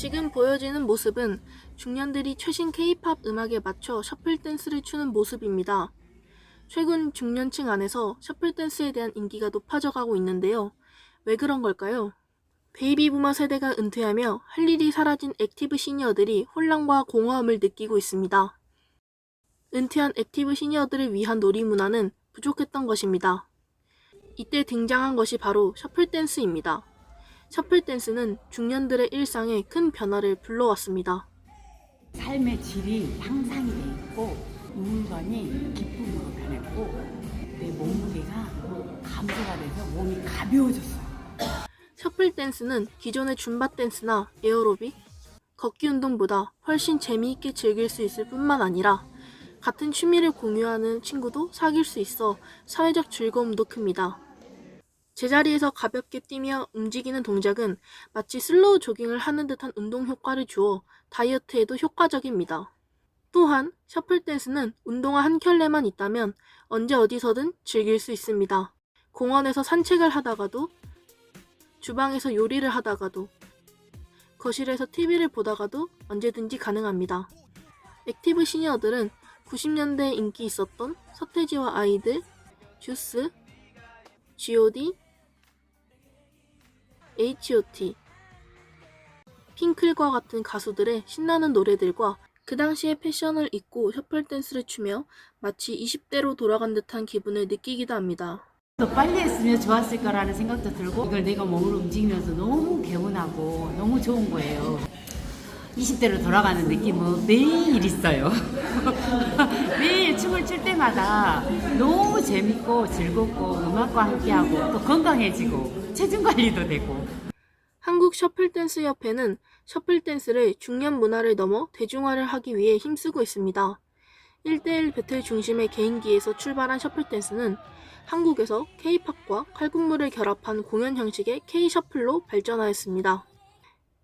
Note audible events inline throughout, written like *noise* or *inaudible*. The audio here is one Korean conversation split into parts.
지금 보여지는 모습은 중년들이 최신 K-팝 음악에 맞춰 셔플 댄스를 추는 모습입니다. 최근 중년층 안에서 셔플 댄스에 대한 인기가 높아져 가고 있는데요. 왜 그런 걸까요? 베이비 부머 세대가 은퇴하며 할 일이 사라진 액티브 시니어들이 혼란과 공허함을 느끼고 있습니다. 은퇴한 액티브 시니어들을 위한 놀이 문화는 부족했던 것입니다. 이때 등장한 것이 바로 셔플 댄스입니다. 셔플 댄스는 중년들의 일상에 큰 변화를 불러왔습니다. 삶의 질이 향상이 돼 있고 우울감이 기쁨으로 변했고 내 몸무게가 감소가 돼서 몸이 가벼워졌어요. 셔플 댄스는 기존의 줌바 댄스나 에어로빅, 걷기 운동보다 훨씬 재미있게 즐길 수 있을 뿐만 아니라 같은 취미를 공유하는 친구도 사귈 수 있어 사회적 즐거움도 큽니다. 제자리에서 가볍게 뛰며 움직이는 동작은 마치 슬로우 조깅을 하는 듯한 운동 효과를 주어 다이어트에도 효과적입니다. 또한 셔플 댄스는 운동화 한 켤레만 있다면 언제 어디서든 즐길 수 있습니다. 공원에서 산책을 하다가도 주방에서 요리를 하다가도 거실에서 TV를 보다가도 언제든지 가능합니다. 액티브 시니어들은 90년대에 인기 있었던 서태지와 아이들, 슈스, G.O.D, H.O.T, 핑클과 같은 가수들의 신나는 노래들과 그 당시의 패션을 입고 셔플 댄스를 추며 마치 20대로 돌아간 듯한 기분을 느끼기도 합니다. 더 빨리 했으면 좋았을 거라는 생각도 들고 이걸 내가 몸으로 움직이면서 너무 개운하고 너무 좋은 거예요. 20대로 돌아가는 느낌은 매일 있어요. *laughs* 매일 춤을 출 때마다 너무 재밌고 즐겁고 음악과 함께하고 또 건강해지고 체중 관리도 되고 한국 셔플댄스 협회는 셔플댄스를 중년 문화를 넘어 대중화를 하기 위해 힘쓰고 있습니다. 1대1 배틀 중심의 개인기에서 출발한 셔플댄스는 한국에서 K-팝과 칼군무를 결합한 공연 형식의 K-셔플로 발전하였습니다.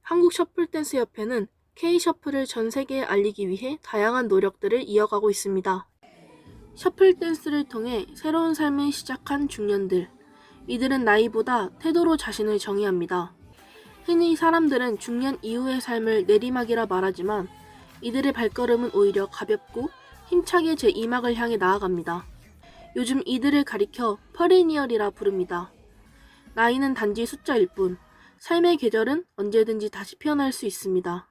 한국 셔플댄스 협회는 K-셔플을 전 세계에 알리기 위해 다양한 노력들을 이어가고 있습니다. 셔플 댄스를 통해 새로운 삶을 시작한 중년들. 이들은 나이보다 태도로 자신을 정의합니다. 흔히 사람들은 중년 이후의 삶을 내리막이라 말하지만 이들의 발걸음은 오히려 가볍고 힘차게 제 2막을 향해 나아갑니다. 요즘 이들을 가리켜 퍼리니얼이라 부릅니다. 나이는 단지 숫자일 뿐, 삶의 계절은 언제든지 다시 피어날 수 있습니다.